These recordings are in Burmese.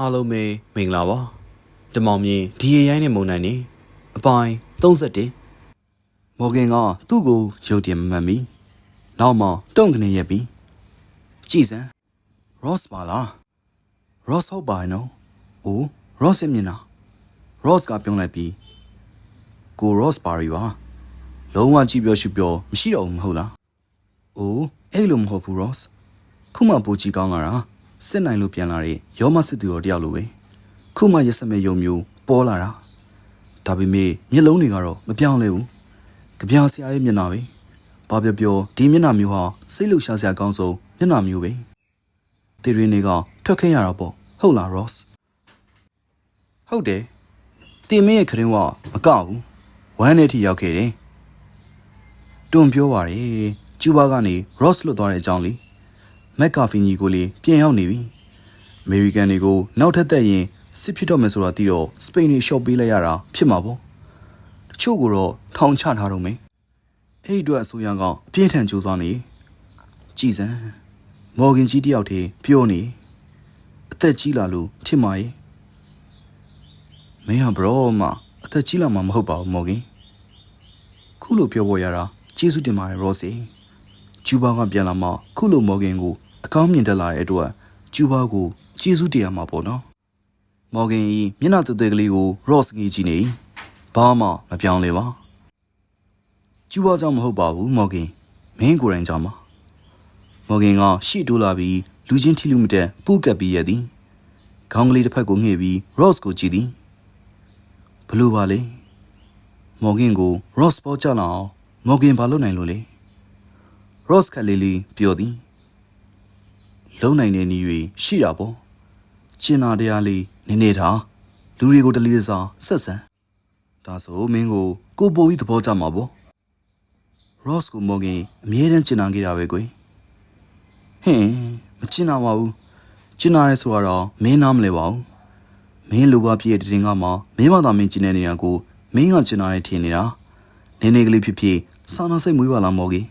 အားလုံးပဲမင်္ဂလာပါတမောင်မြင့်ဒီရရိုင်းနဲ့မုံနိုင်နေအပိုင်း31မော်ဂင်ကသူ့ကိုရုပ်တည်မမှတ်မီနောက်မှတုံ့ကနေရက်ပြီးကြည်စမ်း Ross ပါလား Ross ဟုတ်ပါရဲ့နော်အိုး Ross ရဲ့မျက်နှာ Ross ကပြုံးလိုက်ပြီးကို Ross ပါရီပါလုံးဝကြည့်ပြောရှုပြောမရှိတော့ဘူးမဟုတ်လားအိုးအဲ့လိုမဟုတ်ဘူး Ross ခုမှပူကြီးကောင်းလာတာ စစ်နိုင်လို့ပြန်လာတဲ့ရောမစစ်သူတော်တယောက်လိုပဲခုမှရက်စက်မဲ့ယုံမျိုးပေါ်လာတာဒါပေမဲ့မျက်လုံးတွေကတော့မပြောင်းလဲဘူးကြပြားဆရာရဲ့မျက်နှာပဲဘာပြောပြောဒီမျက်နှာမျိုးဟာစိတ်လှရှားစရာကောင်းဆုံးမျက်နှာမျိုးပဲတေရင်းတွေကထွက်ခင်းရတာပေါ့ဟုတ်လား Ross ဟုတ်တယ်တင်မင်းရဲ့ခရင်ကမကောက်ဘူးဝမ်းနဲ့ထိရောက်ခဲ့တယ်တွန်ပြောပါရယ်ကျူဘာကနေ Ross လွတ်သွားတဲ့အကြောင်းလေး မက်ကာဖီညီကိုလေးပြန်ရောက်နေပြီအမေရိကန်တွေကိုနောက်ထပ်တက်ရင်စစ်ဖြစ်တော့မယ်ဆိုတာသိတော့စပိန်တွေရှော့ပေးလိုက်ရတာဖြစ်မှာပေါ့တချို့ကတော့ထောင်ချထားတော့မယ်အဲ့ဒီအတွက်အစိုးရကအပြင်းထန်ကြိုးစားနေကြည်စမ်းမော်ဂင်ကြီးတယောက်တည်းပြောနေအသက်ကြီးလာလို့ထင်ပါရဲ့မင်းဟာဘရောမအသက်ကြီးလာမှာမဟုတ်ပါဘူးမော်ဂင်ခုလိုပြောပေါ်ရတာကျေးဇူးတင်ပါတယ်ရောစီကျူဘာကပြန်လာမှခုလိုမော်ဂင်ကို အကောင်းမြင်တက်လာတဲ့အတွက်ကျူဘာကိုကျေးဇူးတင်ရမှာပေါ့နော်မော်ဂင်ဤမျက်နှာသွဲ့သွဲ့ကလေးကို Ross ငေးကြည့်နေဘာမှမပြောင်းလဲပါကျူဘာကြောင့်မဟုတ်ပါဘူးမော်ဂင်မင်းကိုယ်တိုင်ကြောင့်ပါမော်ဂင်ကရှေ့တိုးလာပြီးလူချင်းထိလူမတက်ပူးကပ်ပြီးရသည်ခေါင်းကလေးတစ်ဖက်ကိုငှေ့ပြီး Ross ကိုကြည့်သည်ဘလို့ပါလဲမော်ဂင်ကို Ross ပေါ်ကြလာအောင်မော်ဂင်ဘာလုပ်နိုင်လို့လဲ Ross ကလေးလေးပြောသည် လုံနိုင်တဲ့နေ၍ရှိတာပေါ့ကျင်နာတရားလေးနည်းနည်းထားလူတွေကိုတလီတစားဆက်ဆံဒါဆိုမင်းကိုကိုပိုကြီးသဘောကျမှာပေါ့ Ross ကိုမော်ဂင်အမြဲတမ်းကျင်နာခဲ့တာပဲကွယ်ဟင်းမကျင်နာပါဘူးကျင်နာရဲဆိုတော့မင်းနားမလဲပါဘူးမင်းလိုပါပြည့်တဲ့တင်ကမှမင်းမသာမင်းကျင်နေနေတာကိုမင်းကကျင်နာရဲထင်နေတာနည်းနည်းကလေးဖြစ်ဖြစ်စာနာစိတ်မွေးပါလားမော်ဂင်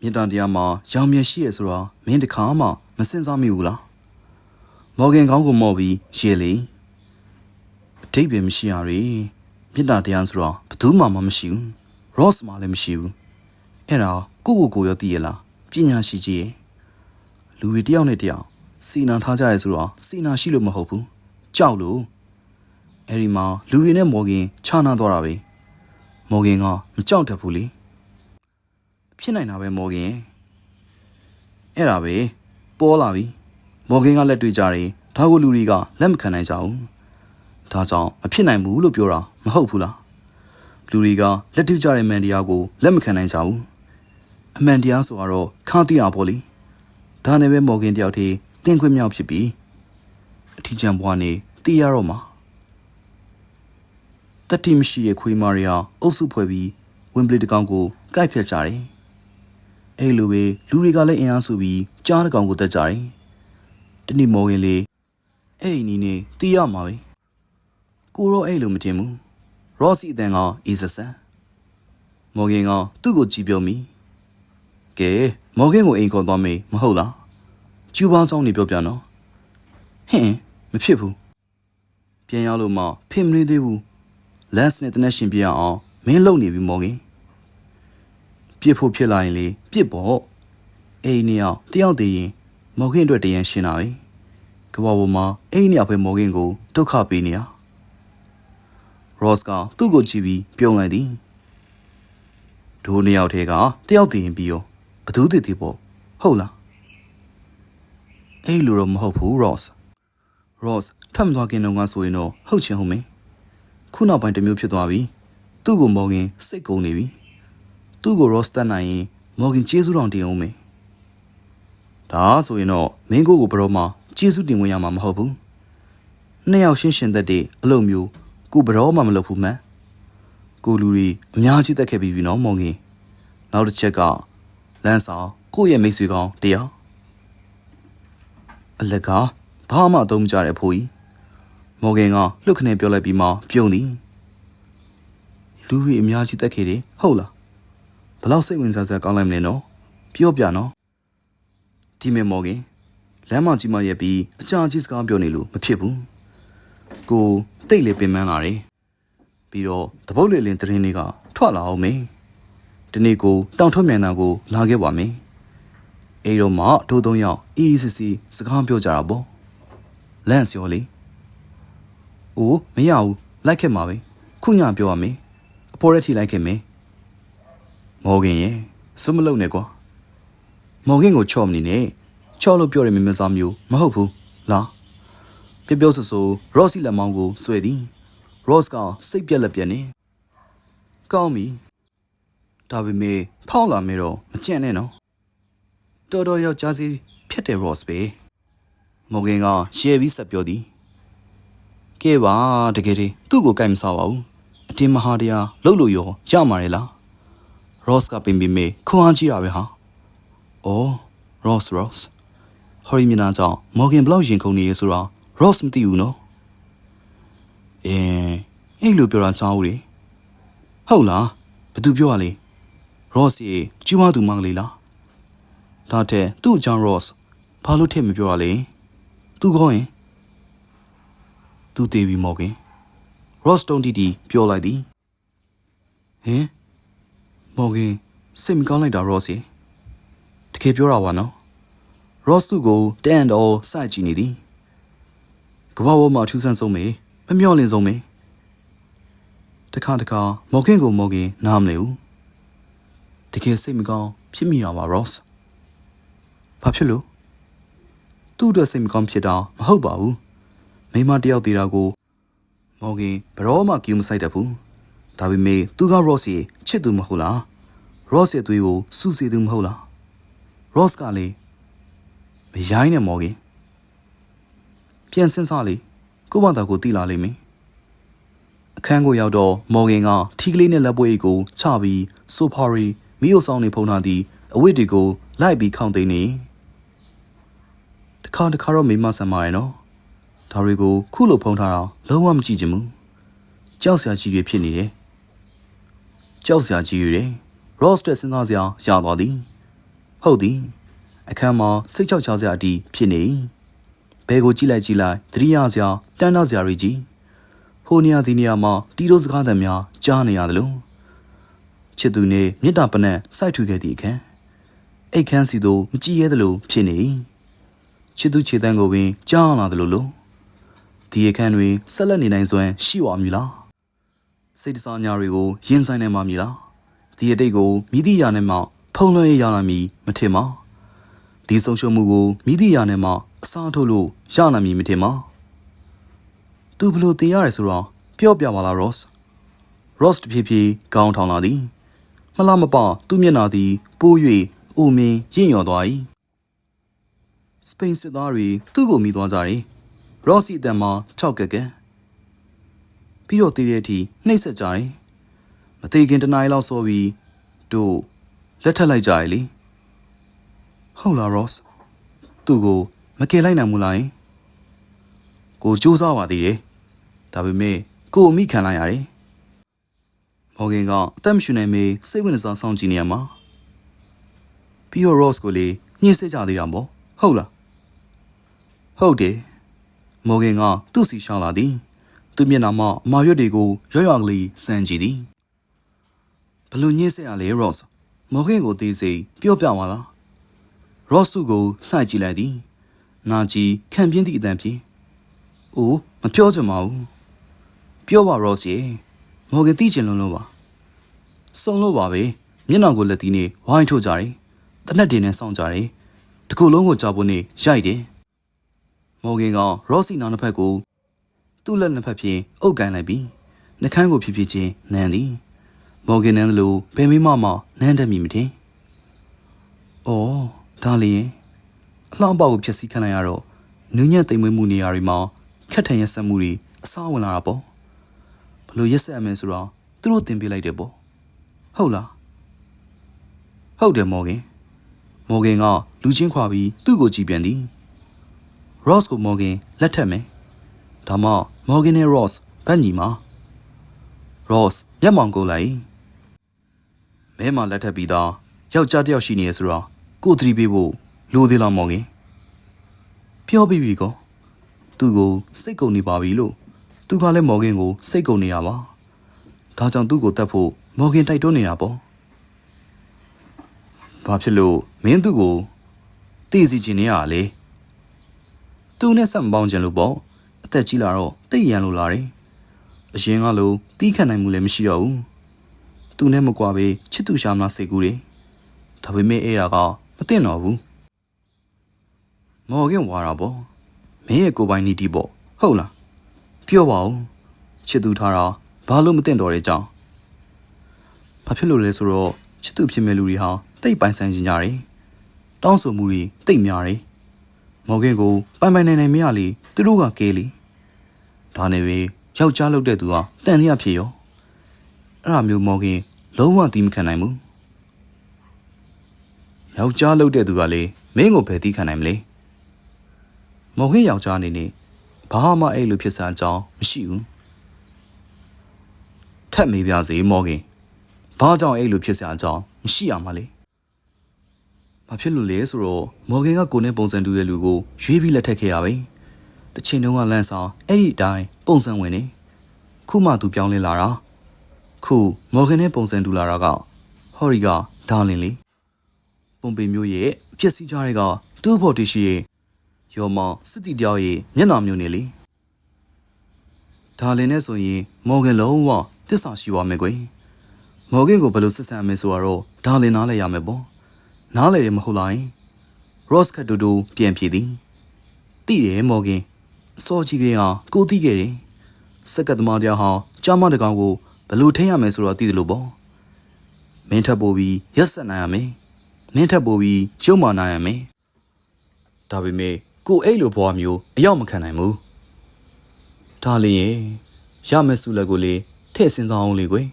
မြေတံတရားမှာရောင်မြရှိရဆိုတော့မင်းတခါမှမစင်စားမိဘူးလားမော်ဂင်ကောင်းကိုမော်ပြီးရေလေအတိတ်ပဲမရှိရရီမြေတံတရားဆိုတော့ဘယ်သူမှမမရှိဘူး Ross မှလည်းမရှိဘူးအဲ့ဒါကိုကိုကိုရောသိရလားပညာရှိကြီးရဲ့လူတွေတယောက်နဲ့တယောက်စီနာထားကြရဲဆိုတော့စီနာရှိလို့မဟုတ်ဘူးကြောက်လို့အဲ့ဒီမှာလူတွေနဲ့မော်ဂင်ခြားနာသွားတာပဲမော်ဂင်ကမကြောက်တတ်ဘူးလေ ဖြစ်နိုင်တာပဲမော်ဂင်အဲ့ဒါပဲပေါ်လာပြီမော်ဂင်ကလက်တွေ့ကြတယ်ဒါကိုလူတွေကလက်မခံနိုင်ကြဘူးဒါကြောင့်မဖြစ်နိုင်ဘူးလို့ပြောတာမဟုတ်ဘူးလားလူတွေကလက်တွေ့ကြတဲ့မန်တရားကိုလက်မခံနိုင်ကြဘူးအမှန်တရားဆိုတော့ခါတိတာပေါ့လေဒါနဲ့ပဲမော်ဂင်တယောက်တည်းတင်ခွင့်မြောက်ဖြစ်ပြီအထီးကျန်ဘွားနေတည်ရတော့မှာတတိမရှိရဲ့ခွေးမာရီယာအုပ်စုဖွဲ့ပြီးဝင်ပလီတကောင်ကိုကိုက်ဖြတ်ကြတယ် အဲ့လိုပဲလူတွေကလည်းအင်အားစုပြီးကြားတစ်ကောင်ကိုတက်ကြတယ်။တနေ့မော်ရင်လေအဲ့ဒီနီးနေတီးရမှာပဲ။ကိုတော့အဲ့လိုမတင်ဘူး။ရော့စီအတန်ကအေးစဆန်။မော်ဂင်ကသူ့ကိုကြည့်ပြောမိ။ကဲမော်ဂင်ကိုအိမ်ခေါ်သွားမေးမဟုတ်လား။ကျူပေါင်းချောင်းနေပြောပြနော်။ဟင်းမဖြစ်ဘူး။ပြန်ရောက်လို့မှဖင်မနေသေးဘူး။ lens နဲ့တနက်ရှင်ပြရအောင်မင်းလုံနေပြီမော်ဂင်။ ပြစ်ဖို့ဖြစ်လာရင်လေပြစ်ပေါ့အိမ်နှစ်ယောက်တယောက်တည်းရင်မော်ဂင်အတွက်တရန်ရှင်းတာပဲကဘာပေါ်မှာအိမ်နှစ်ယောက်ပဲမော်ဂင်ကိုဒုက္ခပေးနေတာရော့စ်ကသူ့ကိုကြည့်ပြီးပြုံးလိုက်သည်ဒိုးနှစ်ယောက်ထဲကတယောက်တည်းရင်ပြီးရောဘသူတည်တည်ပေါ့ဟုတ်လားအဲ့လိုတော့မဟုတ်ဘူးရော့စ်ရော့စ်ထပ်မသွားခင်တော့ကဆိုရင်တော့ဟုတ်ချင်ဟုတ်မင်းခုနောက်ပိုင်းတစ်မျိုးဖြစ်သွားပြီသူ့ကိုမော်ဂင်စိတ်ကုန်နေပြီ သူ့ကိုရော့စတက်နိုင်ရင်မော်ဂင်ကျေးဇူးတော်တင်အောင်မယ်ဒါဆိုရင်တော့မင်းကိုကိုဘရောမှာကျေးဇူးတင်ဝင်ရမှာမဟုတ်ဘူးနှစ်ယောက်ရှင်းရှင်းသက်တဲ့အလုပ်မျိုးကိုဘရောမှမလုပ်ဘူးမှန်ကိုလူတွေအများကြီးတက်ခဲ့ပြီးပြီနော်မော်ဂင်နောက်တစ်ချက်ကလန်းဆောင်ကိုယ့်ရဲ့မိတ်ဆွေကောင်းတရားအလကားဘာမှအသုံးမကျတဲ့ဖိုးကြီးမော်ဂင်ကလှုပ်ခနဲ့ပြောလိုက်ပြီးမှပြုံးသည်လူတွေအများကြီးတက်ခဲ့တယ်ဟုတ်လားဘ လောက်စိတ်ဝင်စားစရာကောင်းလိုက်မလဲနော်ပြောပြနော်ဒီမေမော်ကင်လမ်းမကြီးမရက်ပြီးအကြာကြီးစကားပြောနေလို့မဖြစ်ဘူးကိုတိတ်လေပင်ပန်းလာတယ်ပြီးတော့တပုတ်လေလင်းသတင်းတွေကထွက်လာအောင်မေဒီနေ့ကိုတောင်ထွက်မြန်တာကိုလာခဲ့ပါမယ်အဲ့တော့မှတို့သုံးယောက်အေးအေးဆေးဆေးစကားပြောကြတာပေါ့လန့်စီော်လေအိုးမရဘူးလိုက်ခဲ့မှာပဲခုညပြောရမယ်အပေါ်ရက်ထိလိုက်ခဲ့မယ် မော်ဂင်ရဲ့စွမလုံနဲ့ကွာမော်ဂင်ကိုချော့မနေနဲ့ချော့လို့ပြောရမင်းမစားမျိုးမဟုတ်ဘူးလားပြပြောဆဆရော့စီလက်မောင်းကိုဆွဲသည်ရော့စ်ကစိတ်ပြက်လက်ပြက်နေကောင်းပြီဒါပေမဲ့ဖောက်လာမေတော့မကြံ့နဲ့နော်တော်တော်ယောက်ျားစီဖြစ်တယ်ရော့စ်ပဲမော်ဂင်ကရှယ်ပြီးဆက်ပြောသည်ကဲပါတကယ်တည်းသူ့ကိုကြိုက်မစားပါဘူးအတင်းမဟာတရားလှုပ်လို့ရောရမှာလေလား Ross ကပင်ပင်မေခွန်အားကြီးတာပဲဟာ။အော် Ross Ross ဟော်ရီမီနာကြောင့် Morgan ဘလောက်ရင်ခုန်နေရဲဆိုတော့ Ross မသိဘူးနော်။အင်းအဲ့လိုပြောတာချောင်းဦးလေ။ဟုတ်လားဘသူပြောရလဲ Ross ရေကျူးမသူမကလေးလား။ဒါတဲ့သူ့အကြောင်း Ross ဘာလို့ထည့်မပြောရလဲ။သူကောရင်သူတေးပြီး Morgan Ross တုံးတီတီပြောလိုက်သည်။ဟင် မော်ဂင်စိတ်မကောင်းလိုက်တာရော့စီတကယ်ပြောတာပါနော်ရော့စ်သူကိုတန်တော်စိုက်ကြည့်နေသည်ကဘာဘောမှာထူးဆန်းဆုံးမေမမျော့လင့်ဆုံးမေတခါတခါမော်ဂင်ကိုမော်ဂင်နားမလဲဘူးတကယ်စိတ်မကောင်းဖြစ်မိရပါရော့စ်ဘာဖြစ်လို့သူ့အတွက်စိတ်မကောင်းဖြစ်တာမဟုတ်ပါဘူးမိမတယောက်တည်တာကိုမော်ဂင်ဘရောမှကြည့်မဆိုင်တတ်ဘူး ဒါပေမဲ့သူက Ross ရဲ့ချစ်သူမဟုတ်လား Ross ရဲ့သွေးကိုစူးစီသူမဟုတ်လား Ross ကလေမရိုင်းနဲ့မော်ကင်ပြန်စင်းစားလေကိုမတော်ကိုတီလာလိမ့်မယ်အခန်းကိုရောက်တော့မော်ဂင်ကထီကလေးနဲ့လက်ပွေးကိုချပြီးဆိုဖာရီမီယိုဆောင်နေဖုံးထားသည့်အဝတ်တွေကိုလိုက်ပြီးခေါင်းသိမ်းနေတခါတခါတော့မိမဆန်ပါရဲ့နော်ဒါတွေကိုခုလိုဖုံးထားတာလုံးဝမကြည့်ချင်ဘူးကြောက်စရာကြီးတွေဖြစ်နေတယ် ကြောက်စရာကြီးတွေရော့စတက်စဉ်းစားစရာရသွားသည်ဟုတ်သည်အခန်းမှာစိတ်ချောက်ချစရာအတီးဖြစ်နေဘဲကိုကြည့်လိုက်ကြည့်လိုက်သတိရစရာတန်းတော့စရာတွေကြီးဟိုနေရာဒီနေရာမှာတီးတို့စကားသံများကြားနေရတယ်လို့ချစ်သူနေမြစ်တာပနက်စိုက်ထွေခဲ့သည့်အခန်းအိတ်ခန်းစီတို့မကြည့်ရဲသလိုဖြစ်နေချစ်သူခြေတန်းကိုပင်ကြားလာသလိုလို့ဒီအခန်းတွင်ဆက်လက်နေနိုင်စွမ်းရှိဝါမည်လား စိတ်တစားညာတွေကိုရင်ဆိုင်နိုင်မှာမည်လားဒီအတိတ်ကိုမိသည့်ရာနဲ့မှဖုံးလွှဲရနိုင်မည်မထင်ပါဒီဆုံးရှုံးမှုကိုမိသည့်ရာနဲ့မှအစားထိုးလို့ရနိုင်မည်မထင်ပါသူဘလို့တင်ရတယ်ဆိုတော့ပြောပြပါလား Ross Ross တဖြည်းဖြည်းခေါင်းထောင်လာသည်မလားမပသူ့မျက်နာသည်ပိုး၍အိုမင်းရင့်ရော်သွား၏စပိန်စစ်သားတွေသူ့ကိုမိသွားကြတယ် Ross အတန်မှာ၆ကက်ကက် ပြီးတော့တည်တဲ့အထိနှိပ်စက်ကြတယ်မသေးခင်တနားရီလောက်စောပြီးတို့လက်ထပ်လိုက်ကြရလေဟုတ်လား Ross သူ့ကိုမကယ်လိုက်နိုင်ဘူးလားကိုစူးစမ်းပါသေးတယ်ဒါပေမဲ့ကိုအမိခံလိုက်ရတယ်မော်ဂင်ကအသက်မရှူနိုင်မေးစိတ်ဝင်စားဆောင်ကြည့်နေရမှာပြီးတော့ Ross ကိုလေညှင်းဆဲကြသေးတာမို့ဟုတ်လားဟုတ်တယ်မော်ဂင်ကသူ့စီရှောင်းလာသည် သူ့မျက်နှာမှာအမာရွက်တွေကိုရွရွကလေးစမ်းကြည့်သည်ဘလူညင်းဆက်ရလေ Ross မော်ဂင်ကိုသေးစိပြောပြပါလား Ross ကိုစိုက်ကြည့်လိုက်သည်နာကြီးခံပြင်းသည့်အတန်ဖြင့်အိုးမပြောချင်ပါဘူးပြောပါ Ross ရေမော်ဂင်သိချင်လွန်းလို့ပါစုံလို့ပါပဲမျက်နှာကိုလက်သီးနဲ့ဝိုင်းထုတ်ကြတယ်တနက်တင်နဲ့စောင့်ကြတယ်တကူလုံးကိုကြောက်ဖို့နဲ့ရိုက်တယ်မော်ဂင်က Ross နောက်တစ်ဖက်ကို သူ့လက်နှစ်ဖက်ဖြင့်အုပ်ကန်လိုက်ပြီးနှကန်းကိုဖြည်းဖြည်းချင်းနမ်းသည်မော်ဂင်နန်းလိုဘယ်မိမမှနန်းတတ်မိမထင်။အော်ဒါလျင်အလောင်းပေါက်ကိုဖျက်ဆီးခံလိုက်ရတော့နူးညံ့သိမ်မွေးမှုနေရာတွေမှာခက်ထန်ရက်ဆက်မှုတွေအစားဝင်လာတာပေါ့။ဘလို့ရက်ဆက်ရမယ်ဆိုတော့သူတို့တင်ပေးလိုက်တယ်ပေါ့။ဟုတ်လား။ဟုတ်တယ်မော်ဂင်။မော်ဂင်ကလူချင်းခွာပြီးသူ့ကိုကြည့်ပြန်သည်။ Ross ကိုမော်ဂင်လက်ထက်မယ်။ဒါမှ မော်ဂင်နဲ့ Ross ဗတ်ညီမှာ Ross မျက်မှောင်ကိုလိုက်မဲမလက်ထပ်ပြီးသားယောက်ျားတစ်ယောက်ရှိနေရဆိုတော့ကိုသတိပေးဖို့လိုသေးလားမော်ဂင်ပြောပြီးပြီကောသူ့ကိုစိတ်ကုန်နေပါပြီလို့သူကလည်းမော်ဂင်ကိုစိတ်ကုန်နေရပါဒါကြောင့်သူ့ကိုတတ်ဖို့မော်ဂင်တိုက်တွန်းနေတာပေါ့ဘာဖြစ်လို့မင်းသူ့ကိုတည်စီခြင်းနေရလေသူနဲ့ဆက်မပေါင်းခြင်းလို့ပေါ့ အသက်ကြီးလာတော့တိတ်ရန်လို့လာတယ်အရင်ကလိုတီးခတ်နိုင်မှုလည်းမရှိတော့ဘူးသူနဲ့မကွာပဲချစ်သူရှာမလားစိတ်ကူးတယ်ဒါပေမဲ့အဲ့ဒါကမသိတော့ဘူးမော်ဂင်ဝါတာပေါ့မင်းရဲ့ကိုယ်ပိုင်နီတီပေါ့ဟုတ်လားပြောပါဦးချစ်သူထားတာဘာလို့မသိတော့တဲ့ကြောင်းဘာဖြစ်လို့လဲဆိုတော့ချစ်သူဖြစ်မဲ့လူတွေဟာတိတ်ပိုင်ဆိုင်ကြကြတယ်တောင်းဆိုမှုတွေတိတ်များတယ်မော်ဂင်ကိုပိုင်ပိုင်နိုင်နိုင်မရလေသူတို့ကကဲလေ ဒါနဲ့ပဲယောက်ျားလုပ်တဲ့သူဟာတန်လျက်ဖြစ်ရောအဲ့ဒါမျိုးမော်ဂင်လုံးဝတီးမခံနိုင်ဘူးယောက်ျားလုပ်တဲ့သူကလေမင်းကိုဘယ်တီးခံနိုင်မလဲမော်ဂင်ယောက်ျားအနေနဲ့ဘာမှအဲ့လိုဖြစ်စမ်းအကြောင်းမရှိဘူးထက်မေးပြစေမော်ဂင်ဘာကြောင့်အဲ့လိုဖြစ်စမ်းအကြောင်းမရှိရမှာလေဘာဖြစ်လို့လဲဆိုတော့မော်ဂင်ကကိုနဲ့ပုံစံတူတဲ့လူကိုရွေးပြီးလက်ထပ်ခဲ့ရပဲ တစ်ချိန်တုန်းကလန့်ဆောင်အဲ့ဒီအတိုင်းပုံစံဝင်နေခုမှသူပြောင်းလဲလာတာခုမော်ဂင်နဲ့ပုံစံတူလာတာကဟော်ရီကဒါလင်လေပုံပေမျိုးရဲ့အဖြစ်စည်းကြတဲ့ကတူဖို့တရှိရဲ့ရော်မောင်စစ်တီတယောက်ရဲ့မျက်နှာမျိုးနေလေဒါလင်နဲ့ဆိုရင်မော်ဂင်လုံးဝတစ္ဆာရှိပါမယ်ကွယ်မော်ဂင်ကိုဘယ်လိုဆက်ဆံမလဲဆိုတော့ဒါလင်နားလဲရမယ်ပေါ့နားလဲတယ်မဟုတ်လားရော့စ်ကတူတူပြန်ပြေးသည်တိတယ်မော်ဂင်အ စောကြီးကလေးဟာကိုသိခဲ့တယ်စက်ကတ်သမားတရားဟာကြားမတကောင်ကိုဘယ်လိုထိရမယ်ဆိုတော့သိတယ်လို့ပေါ့မင်းထပ်ပို့ပြီးရက်ဆက်နိုင်ရမယ်မင်းထပ်ပို့ပြီးရုံမာနိုင်ရမယ်ဒါပေမဲ့ကိုအဲ့လိုဘဝမျိုးအရောက်မခံနိုင်ဘူးဒါလင်းရဲ့ရမယ်စုလက်ကိုလေထည့်စင်စားအောင်လေကွယ်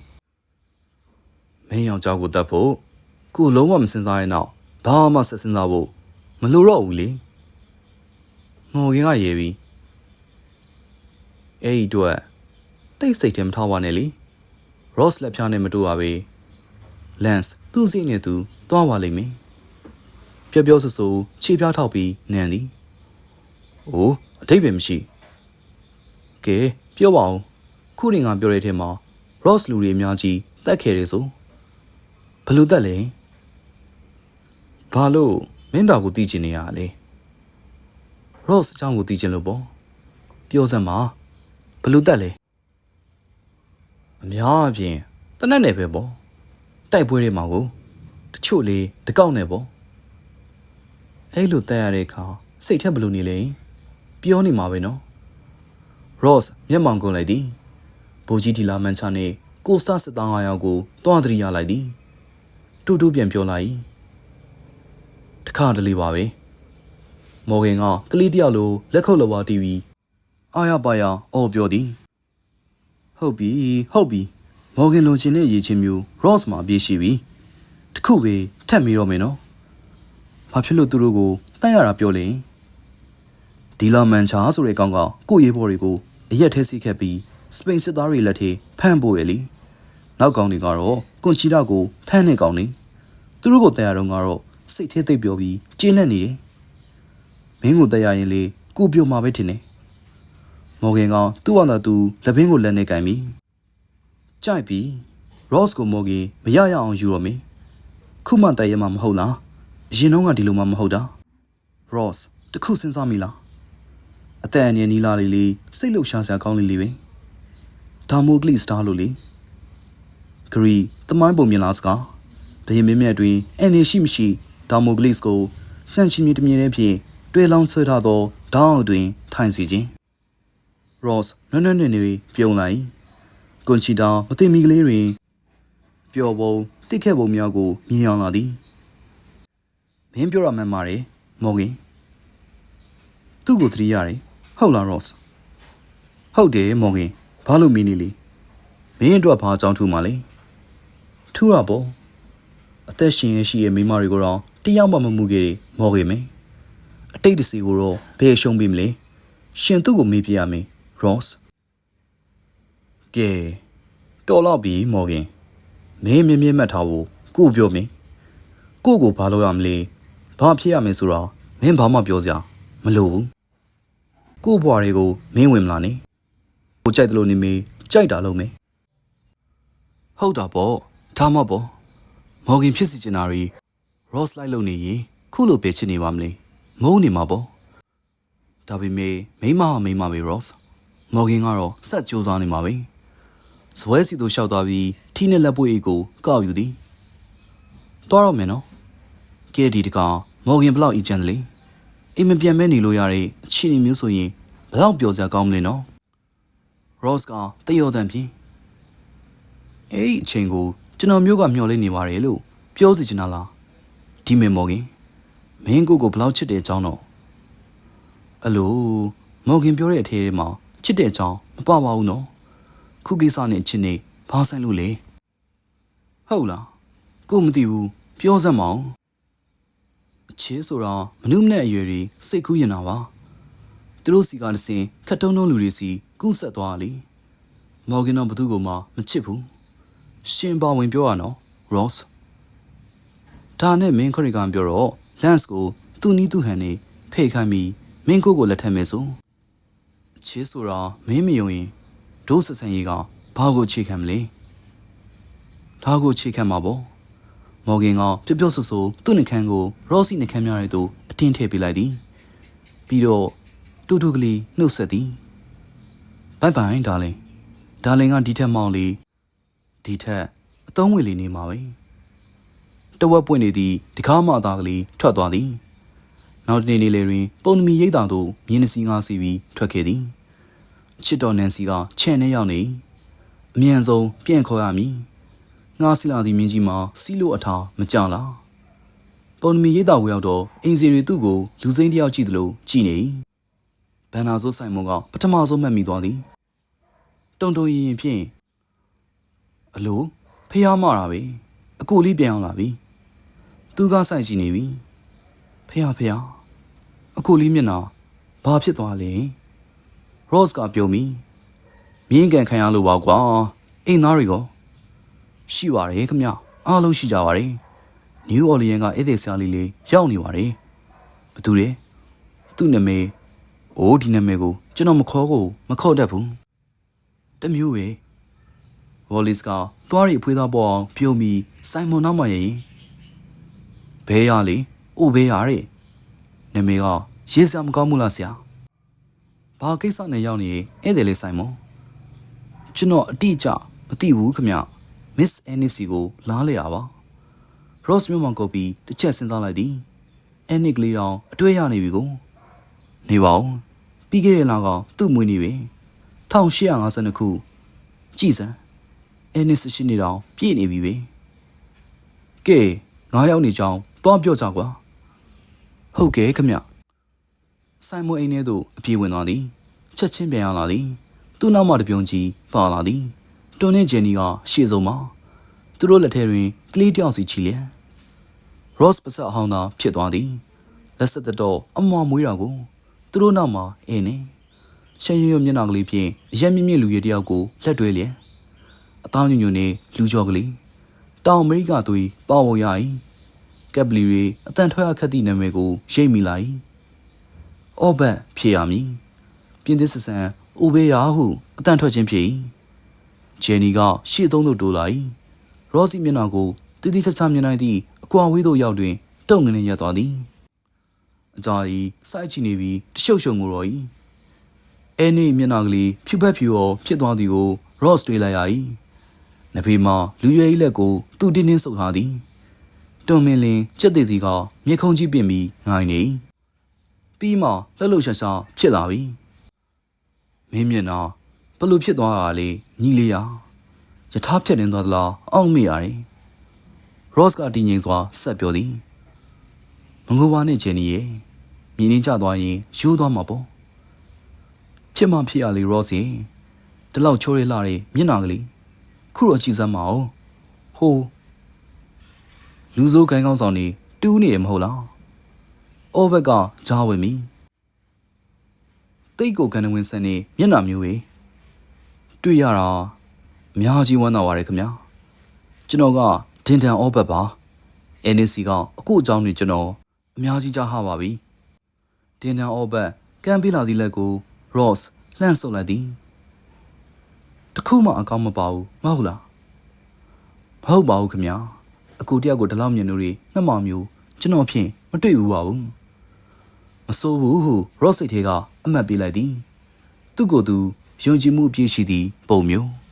မင်းယောက်ျားကိုတတ်ဖို့ကိုလုံးဝမစင်စားရင်တော့ဘာမှဆက်စင်စားဖို့မလိုတော့ဘူးလေငိုခင်ကရေပြီ အဲ့ဒီတော့တိတ်စိတ်ထဲမထားပါနဲ့လေ Ross လက်ဖြားနဲ့မတူပါပဲ Lance သူ့စိတ်နဲ့သူသွားပါလိမ့်မယ်ပျော့ပျော့ဆူဆူခြေပြားထောက်ပြီးနန်သည်။အိုးအထိပ္ပယ်မရှိ။ကဲပြောပါဦး။ခုရင်ကပြောတဲ့ထဲမှာ Ross လူတွေအများကြီးတက်ခဲ့တယ်ဆို။ဘလို့တက်လဲ။ဘာလို့မင်းတော်ကိုတီးချင်နေရလဲ။ Ross အကြောင်းကိုတီးချင်လို့ပေါ့။ပြောစမ်းပါ။ ဘလို့တက်လဲ။အများအပြင်းတနက်နယ်ပဲပေါ့။တိုက်ပွဲတွေမှာကိုတချို့လေးတကောက်နဲ့ပေါ့။အဲ့လိုတက်ရတဲ့အခါစိတ်ထက်ဘလို့နေလဲပြောနေမှာပဲနော် Ross မျက်မှောင်ကုန်လိုက်သည်ဘိုးကြီးဒီလာမန်ချာနဲ့ကိုစတာစစ်သား၅ယောက်ကိုတွားသတိရလိုက်သည်တူတူပြန်ပြောလိုက်တခါတလေပါပဲမော်ဂင်ကကလေးတယောက်လိုလက်ခုပ်လဝါတီးပြီး အာရပါရအော်ပြောသည်ဟုတ်ပြီဟုတ်ပြီမော်ဂင်လုံချင်တဲ့ရေချင်းမျိုး Ross မှာအပြည့်ရှိပြီတခုပဲထပ်ပြီးတော့မယ်နော်ဘာဖြစ်လို့သူတို့ကိုတန့်ရတာပြောလဲဒီလာမန်ချာဆိုတဲ့ကောင်ကကိုရေးဘော်တွေကိုအရက်ထဲစီးခတ်ပြီးစပိန်စစ်သားတွေလက်ထဲဖမ်းပို့ရလေနောက်ကောင်တွေကတော့ကွန်ချီတာကိုဖမ်းနေကောင်နေသူတို့ကိုတန့်ရတော့ကတော့စိတ်ထဲသိပ်ပြောပြီးကျင်းနေနေတယ်မင်းကိုတန့်ရရင်လေကိုပြောမှာပဲထင်တယ် မော်ဂင်ကသူ့ဘာသာသူလက်ဘင်းကိုလက်နဲ့ကင်ပြီးကြိုက်ပြီး Ross ကိုမော်ဂင်မရရအောင်ယူတော့မင်းခုမှတည်ရမှာမဟုတ်လားအရင်တော့ကဒီလိုမှမဟုတ်တာ Ross တခုစဉ်းစားမိလားအသက်အန္တရာယ်နီးလာလေးလေးစိတ်လှုပ်ရှားစရာကောင်းလေးလေးပဲဒါမိုကလီစတာလို့လေဂရီတမိုင်းပုံမြင်လားစကားဘယင်မင်းမြတ်တွင်အန်နေရှိမရှိဒါမိုကလစ်ကိုစန့်ချီမြေတမြင်တဲ့ဖြင့်တွဲလောင်းဆွဲထားသောဓာတ်အောင်တွင်ထိုင်စီခြင်း Ross နွန်းနွန်းနေနေပြုံးလိုက်ကွန်ချီတာမသိမီကလေးတွင်ပျော်ပုံတိခဲ့ပုံများကိုမြင်အောင်လာသည်မင်းပြောရမှန်ပါတယ်မော်ဂင်သူ့ကိုသတိရတယ်ဟုတ်လား Ross ဟုတ်တယ်မော်ဂင်ဘာလို့မင်းနေလဲမင်းအတွက်ဘာအကြောင်းထူမှာလဲထူရပေါ့အသက်ရှင်ရရှိရဲ့မိမတွေကိုတော့တယောက်မှမမှုခဲ့တယ်မော်ဂင်မင်းအတိတ်တစီကိုတော့ဘယ်ရှုံးပြီမလဲရှင်သူ့ကိုမေးပြရမယ် Ross ကဲတော်တော့ပြီမော်ဂင်မင်းမြင်မြင်မှတ်ထားဖို့ကိုပြောမင်းကိုကိုဘာလုပ်ရမလဲဘာဖြစ်ရမလဲဆိုတော့မင်းဘာမှပြောစရာမလိုဘူးကို့ဘွားတွေကိုမင်းဝင်မလာနဲ့ကိုကြိုက်တယ်လို့နေမေးကြိုက်တာလုံးမေးဟုတ်တာပေါ့ဒါမှပေါ့မော်ဂင်ဖြစ်စီချင်တာတွေ Ross လိုက်လို့နေရင်ခုလိုပဲချစ်နေပါမလဲမုန်းနေမှာပေါ့ဒါပေမဲ့မိမဟာမိမပဲ Ross မော်ဂင်ကတော့ဆက်ကြိုးစားနေမှာပဲဇွဲစီတို့လျှောက်သွားပြီးထီးနဲ့လက်ပွေးကိုကောက်ယူသည်တော်တော့မယ်နော်ကဲဒီတကောင်မော်ဂင်ဘလောက်အီချန်တယ်လေအိမ်မပြန်မဲနေလို့ရတဲ့အခြေအနေမျိုးဆိုရင်ဘလောက်ပျော်စရာကောင်းမလဲနော် Ross ကတယောတန်ဖြင့်အဲ့ဒီအချိန်ကိုကျွန်တော်မျိုးကမျှော်လင့်နေပါတယ်လို့ပြောစီချင်တာလားဒီမေမော်ဂင်မင်းကိုကိုဘလောက်ချစ်တဲ့အကြောင်းတော့အဲ့လိုမော်ဂင်ပြောတဲ့အထဲမှာ ချစ်တဲ့အကြောင်းမပါပါဘူးနော်ခုကိစ္စနဲ့အချင်းနေဘာဆိုင်လို့လဲဟုတ်လားကိုမသိဘူးပြောစမ်းမအောင်အချေးဆိုတော့မနုမနဲ့အရွယ်တွေစိတ်ကူးရင်တာပါသူတို့စီကတစ်စင်ခတ်တုံးတုံးလူတွေစီကူးဆက်သွားလေမော်ဂင်တော့ဘသူ့ကိုမှမချစ်ဘူးရှင်ပါဝင်ပြောရနော် Ross ဒါနဲ့မင်းခရီကန်ပြောတော့ Lance ကိုသူ့နီးသူ့ဟန်နေဖိတ်ခိုင်းပြီးမင်းကိုကိုလက်ထပ်မယ်ဆို ချေးဆိုတာမင်းမယုံရင်ဒိုးဆက်ဆန်ကြီးကဘာကိုခြေခံမလဲဒါကိုခြေခံမှာပေါ့မော်ဂင်ကပျော့ပျော့ဆူဆူသူ့နှခမ်းကိုရော့စီနှခမ်းများတဲ့သူအတင်းထည့်ပေးလိုက်သည်ပြီးတော့တူတူကလေးနှုတ်ဆက်သည်ဘိုင်ဘိုင်ဒါလင်ဒါလင်ကဒီထက်မောင်လေးဒီထက်အသုံးဝင်လေးနေမှာပဲတဝက်ပွင့်နေသည့်တကားမသားကလေးထွက်သွားသည် နောက်တနေ့နေ့လေတွင် ပုံနမီရိတ်တာတို့မြင်းစီငါးစီပြီးထွက်ခဲ့သည်ချစ်တော်နန်စီကခြံထဲရောက်နေအမြန်ဆုံးပြန်ခေါ်ရမည်ငါစီလာသည်မြင်းကြီးမှာစီးလို့အထာမကြလားပုံနမီရိတ်တာဝရောက်တော့အင်စီတွေသူ့ကိုလူစိမ့်တယောက်ကြည့်တယ်လို့ကြည်နေဘန်နာဆိုးဆိုင်မုံကပထမဆုံးမှတ်မိသွားသည်တုံတုံရင်ရင်ဖြင့်အလိုဖះမတာပဲအကိုလေးပြန်အောင်လာပြီသူကဆိုင်ရှိနေပြီ ဖះဖះအကိုလေးမျက်နှာဘာဖြစ်သွားလဲ Ross ကပြောမိမြင်းကန်ခံရလို့ပါကွာအိမ်သားတွေကောရှိပါတယ်ခမအားလုံးရှိကြပါတယ် New Orleans ကဧည့်သည်ဆရာလေးလေးရောက်နေပါတယ်ဘသူလဲသူ့နာမည်အိုးဒီနာမည်ကိုကျွန်တော်မခေါ်ကိုမခေါ်တတ်ဘူးတမျိုးပဲ Wallis ကသွားရီအဖွေးသားပေါ်အောင်ပြုံးပြီးဆိုင်မွန်နောက်မှရင်ဘဲရလေ အိုဘဲရတဲ့နာမည်ကရေးစရာမကောင်းဘူးလားဆရာဘာကိစ္စနဲ့ရောက်နေဧည့်သည်လေးဆိုင်မွန်ကျွန်တော်အတိအကျမသိဘူးခမ Miss Annie စီကိုလားလေရပါ Rose မြို့မှာကိုပြီးတစ်ချက်စဉ်းစားလိုက်သည် Annie ကလေးတောင်အတွေ့ရနေပြီကိုနေပါဦးပြီးခဲ့တဲ့လကသူ့မွေးနေ့ပဲ1852ခုကြည်စမ်းအဲနစ်စရှိနေတော့ပြည့်နေပြီပဲကဲငါးယောက်နေကြောင်းတွားပြောကြကွာ ဟုတ်ကဲ့ခမဆိုင်မွန်အိမ်ထဲသို့အပြေးဝင်သွားသည်ချက်ချင်းပြန်ရောက်လာသည်သူ့နောက်မှတပြုံကြီးပါလာသည်တွန်းနဲ့ဂျန်နီကရှေ့ဆုံးမှာသူတို့လက်ထဲတွင်ကလေးတယောက်စီချီလျက် Ross ပစက်အဟောင်းသာဖြစ်သွားသည်လက်ဆက်တော့အမွာမွေးတာကိုသူတို့နောက်မှာအင်းနေရှယ်ရွံ့ရွံ့မျက်နှာကလေးဖြင့်အရက်မြင့်မြင့်လူရည်တယောက်ကိုလက်တွဲလျက်အသားညွညွနဲ့လူကြောကလေးတောင်အမေရိကသွေးပါဝရ၏ ကပ်ပလီရီအတန်ထွက်ရခက်သည့်နာမည်ကိုရိပ်မိလာ၏အော့ဘတ်ဖြစ်ရမည်ပြင်းသစ်ဆဆန်အိုဘေးယာဟုအတန်ထွက်ခြင်းဖြစ်၏ဂျယ်နီကရှေ့သုံးသို့တိုးလာ၏ရောစီမျက်နှာကိုတည်တည်ချာချာမြင်နိုင်သည့်အကွာဝေးသို့ရောက်တွင်တုံငနေရသွားသည်အကြာကြီးစိုက်ချီနေပြီးတရှုပ်ရှုံကိုရော၏အဲနေမျက်နှာကလေးဖြူဖက်ဖြူော်ဖြစ်သွားသည်ကို Ross တွေ့လိုက်ရ၏နဖေးမလူရွယ်ကြီးလက်ကိုသူ့တင်းတင်းဆုပ်ထားသည် တွန်မင်းလင်းကြက်သေးစီကမြေခုံကြီးပြင်ပြီးငိုင်းနေပြီးမှလှလှရှာရှာဖြစ်လာပြီမင်းမျက်နှာဘလို့ဖြစ်သွားတာလဲညီလေးရယထာဖြစ်နေသွားသလားအောက်မေ့ရတယ် Ross ကတည်ငြိမ်စွာဆက်ပြောသည်မငိုပါနဲ့ဂျန်နီရဲ့မြင်းနေကြသွားရင်ယူသွားမှာပေါ့ဖြစ်မှဖြစ်ရလေ Ross ရဲ့ဒီလောက်ချိုးရလာတဲ့မျက်နှာကလေးခုတော့ကြည်စမ်းမအောင်ဟိုး လူစိုးခိုင်းကောင်းဆောင်နေတူးနေရမဟုတ်လားအော်ဘက်ကကြားဝင်ပြီတိတ်ကိုကန်ဝင်စံနေမျက်နှာမျိုးပဲတွေ့ရတာအများကြီးဝမ်းသာပါတယ်ခင်ဗျာကျွန်တော်ကဒင်တန်အော်ဘက်ပါ NC ကအကိုအကြောင်းတွေကျွန်တော်အများကြီးကြားဟပါပြီဒင်တန်အော်ဘက်ကမ်းပေးလာသည့်လက်ကို Ross လှန့်ဆုပ်လိုက်သည်တခုမှအကောင်းမပါဘူးမဟုတ်လားမဟုတ်ပါဘူးခင်ဗျာ အကူတယောက်ကိုဒီလောက်မြင်လို့တွေနှစ်မောင်မျိုးကျွန်တော်ဖြင့်မတွေ့ဘူးပါဘူးမဆိုးဘူးဟု Ross စိတ်ထဲကအမှတ်ပေးလိုက်သည်သူ့ကိုယ်သူယုံကြည်မှုအပြည့်ရှိသည့်ပုံမျိုး